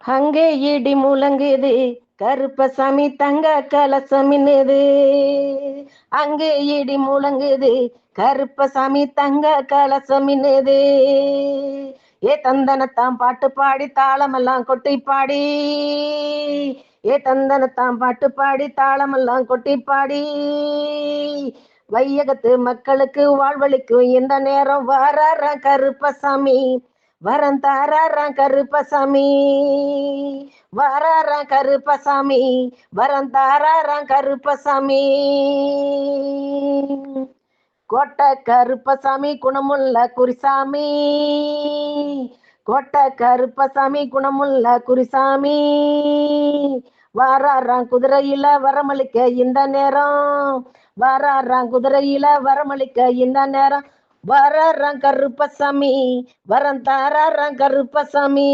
அங்கே இடி முழங்குது கருப்பசாமி தங்க கலசமின்னுது அங்கே இடி முழங்குது கருப்பசாமி தங்க கலசமின்னுது ஏ தந்தனத்தாம் பாட்டு பாடி தாளமெல்லாம் கொட்டி பாடி. ஏ தந்தனத்தாம் பாட்டு பாடி தாளமெல்லாம் கொட்டி பாடி. வையகத்து மக்களுக்கு வாழ்வழிக்கும் இந்த நேரம் வாரார கருப்பசாமி? வரம் தாராராம் கருப்பசாமி. வராராம் கருப்பசாமி. வரம் தாராராம் கருப்பசாமி. கோட்டை கருப்பசாமி குணமுள்ள குறிசாமி கோட்டை கருப்பசாமி குணமுள்ள குறிசாமி வாராராம் குதிரையில வரமளிக்க இந்த நேரம். வாராராம் குதிரையில வரமளிக்க இந்த நேரம். வராராம் கருப்பசாமி வரம் தாராராம் கருப்பசாமி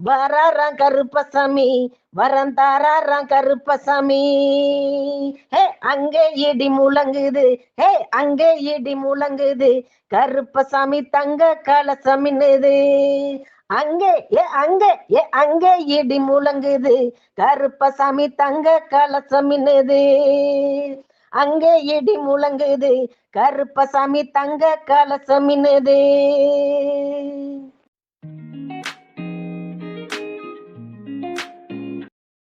வராராம் கருப்பசாமி வரம் தாராராம் கருப்பசாமி. ஹே அங்கே இடி முழங்குது ஹே அங்கே இடி முழங்குது கருப்பசாமி தங்க கலசமின்னுது அங்கே ஏ அங்கே ஏ அங்கே இடி முழங்குது கருப்பசாமி தங்க கலசமின்னுது அங்கே இடி முழங்குது கருப்பசாமி தங்க கலசமின்னுது